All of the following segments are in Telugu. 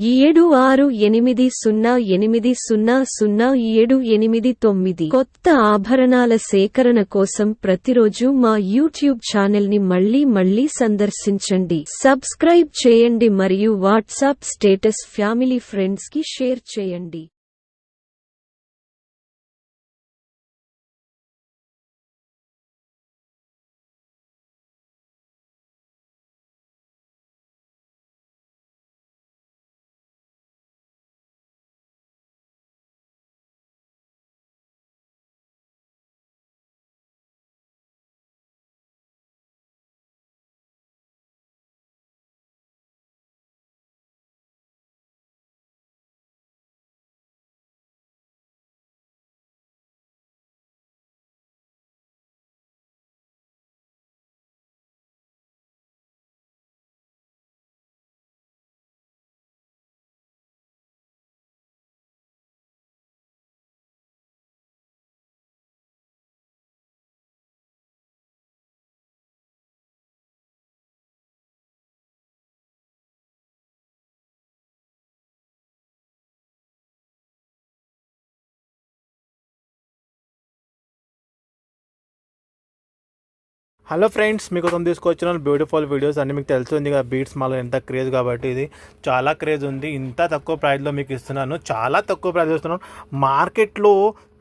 ఏడు ఆరు ఎనిమిది సున్నా ఎనిమిది సున్నా సున్నా ఏడు ఎనిమిది తొమ్మిది. కొత్త ఆభరణాల సేకరణ కోసం ప్రతిరోజు మా యూట్యూబ్ ఛానల్ని మళ్ళీ మళ్ళీ సందర్శించండి. సబ్స్క్రైబ్ చేయండి మరియు వాట్సాప్ స్టేటస్ ఫ్యామిలీ ఫ్రెండ్స్కి షేర్ చేయండి. హలో ఫ్రెండ్స్ మీకోసం తీసుకొచ్చిన బ్యూటిఫుల్ వీడియోస్ అన్ని మీకు తెలుస్తుంది కదా బీట్స్ మాలో ఎంత క్రేజ్ కాబట్టి ఇది చాలా క్రేజ్ ఉంది. ఇంత తక్కువ ప్రైస్లో మీకు ఇస్తున్నాను. చాలా తక్కువ ప్రైస్ ఇస్తున్నాను. మార్కెట్లో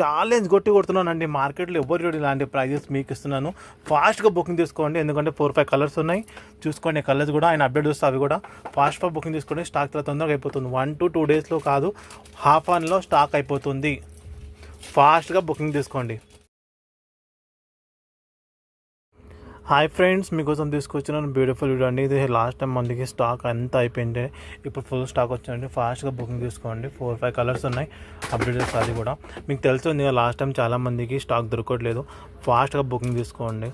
ఛాలెంజ్ కొట్టి కొడుతున్నాను అండి మార్కెట్లో ఎవరు చూడ ఇలాంటి ప్రైజెస్ మీకు ఇస్తున్నాను. ఫాస్ట్గా బుకింగ్ తీసుకోండి. ఎందుకంటే ఫోర్ ఫైవ్ కలర్స్ ఉన్నాయి. చూసుకోండి కలర్స్ కూడా. ఆయన అప్డేట్ చూస్తే అవి కూడా. ఫాస్ట్గా బుకింగ్ తీసుకోండి. స్టాక్ చాలా తొందరగా అయిపోతుంది. వన్ టు టూ డేస్లో కాదు హాఫ్ అన్లో స్టాక్ అయిపోతుంది. ఫాస్ట్గా బుకింగ్ తీసుకోండి. హాయ్ ఫ్రెండ్స్ మీకోసం తీసుకొచ్చిన బ్యూటిఫుల్ వీడియో అండి. ఇది లాస్ట్ టైం మనకి స్టాక్ అంతా అయిపోయింది. ఇప్పుడు ఫుల్ స్టాక్ వచ్చిందండి. ఫాస్ట్గా బుకింగ్ తీసుకోండి. ఫోర్ ఫైవ్ కలర్స్ ఉన్నాయి. అప్డేట్స్ అది కూడా. మీకు తెలుస్తుంది లాస్ట్ టైం చాలా మందికి స్టాక్ దొరకట్లేదు. ఫాస్ట్గా బుకింగ్ తీసుకోండి.